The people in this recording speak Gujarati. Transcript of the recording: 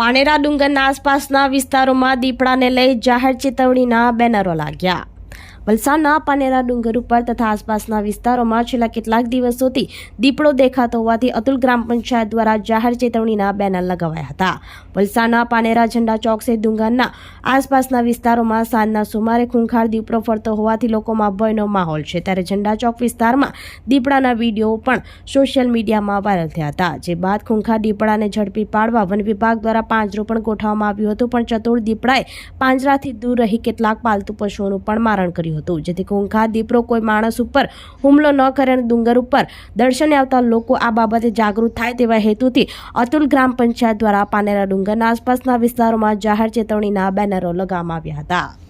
પાનેરા ડુંગરના આસપાસના વિસ્તારોમાં દીપડાને લઈ જાહેર ચેતવણીના બેનરો લાગ્યા. વલસાડના પાનેરા ડુંગર ઉપર તથા આસપાસના વિસ્તારોમાં છેલ્લા કેટલાક દિવસોથી દીપડો દેખાતો હોવાથી અતુલ ગ્રામ પંચાયત દ્વારા જાહેર ચેતવણીના બેનર લગાવાયા હતા. વલસાડના પાનેરા ઝંડા ચોક સહિત ડુંગરના આસપાસના વિસ્તારોમાં સાંજના સુમારે ખૂંખાર દીપડો ફરતો હોવાથી લોકોમાં ભયનો માહોલ છે. ત્યારે ઝંડા ચોક વિસ્તારમાં દીપડાના વીડિયો પણ સોશિયલ મીડિયામાં વાયરલ થયા હતા. જે બાદ ખૂંખાર દીપડાને ઝડપી પાડવા વન વિભાગ દ્વારા પાંજરું પણ ગોઠવવામાં આવ્યું હતું, પણ ચતુર દીપડાએ પાંજરાથી દૂર રહી કેટલાક પાલતુ પશુઓનું પણ મારણ કર્યું હતું. જેથી ઘોંઘા, દીપડો, કોઈ માણસ ઉપર હુમલો ન કરે અને ડુંગર ઉપર દર્શને આવતા લોકો આ બાબતે જાગૃત થાય તેવા હેતુથી અતુલ ગ્રામ પંચાયત દ્વારા પાનેરા ડુંગરના આસપાસના વિસ્તારોમાં જાહેર ચેતવણીના બેનરો લગાવવામાં આવ્યા હતા.